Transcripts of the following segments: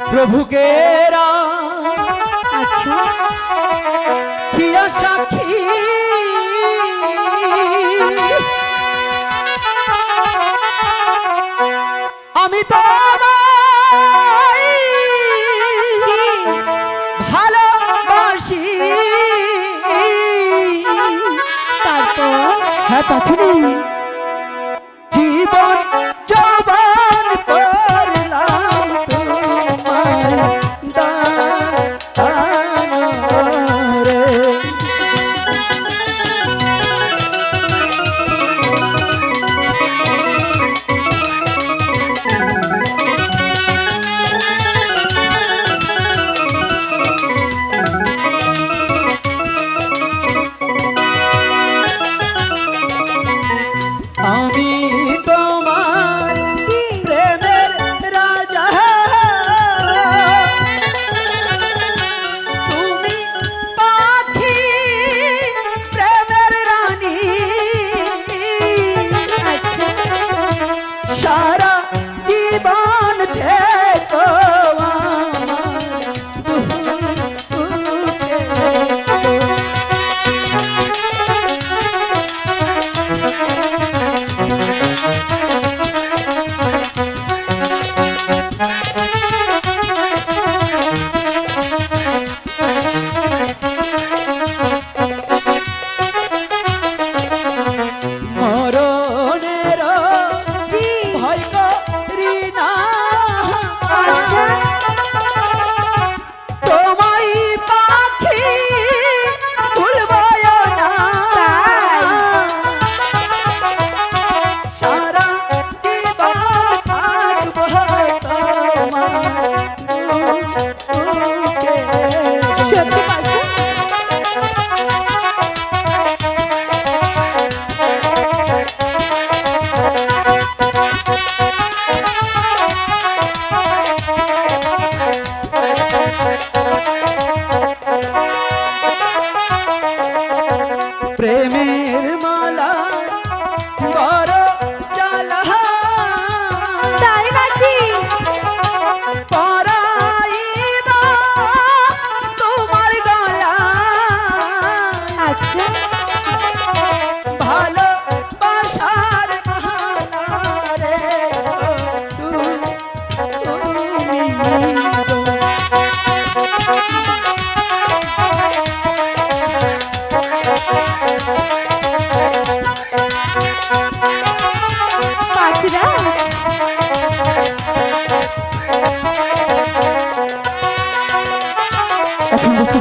প্রভুকে আচ্ছা। সাক্ষী আমি তো ভালোবাসি। তারপর? হ্যাঁ তখনই। আমি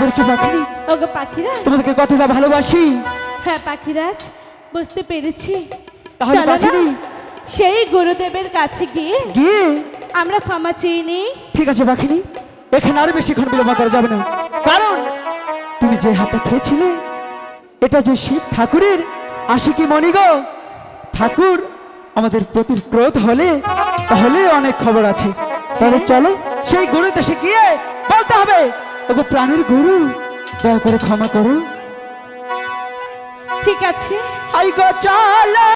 পেরেছ পাখিনি ওগো পাখিরা তোমাদেরকে কতটা ভালোবাসি। হ্যাঁ পাখিরাজ বুঝতে পেরেছি। তাহলে চলো না পাখিনি? সেই গুরুদেবের কাছে গিয়ে গিয়ে? আমরা ক্ষমা চেয়ে নিই। ঠিক আছে পাখিনি এখানে আর বেশিক্ষণ বিলম্ব করা যাবে না। কারণ তুমি যে হাতে খেয়েছিলে এটা যে শিব ঠাকুরের আশিকি মণি গো। ঠাকুর আমাদের প্রতি ক্রোধ হলে তাহলে অনেক খবর আছে। তাহলে চলো সেই গুরু দেশে গিয়ে বলতে হবে। ওগো প্রাণের গুরু দয়া করে ক্ষমা করো। ঠিক আছে। আই গো চলো।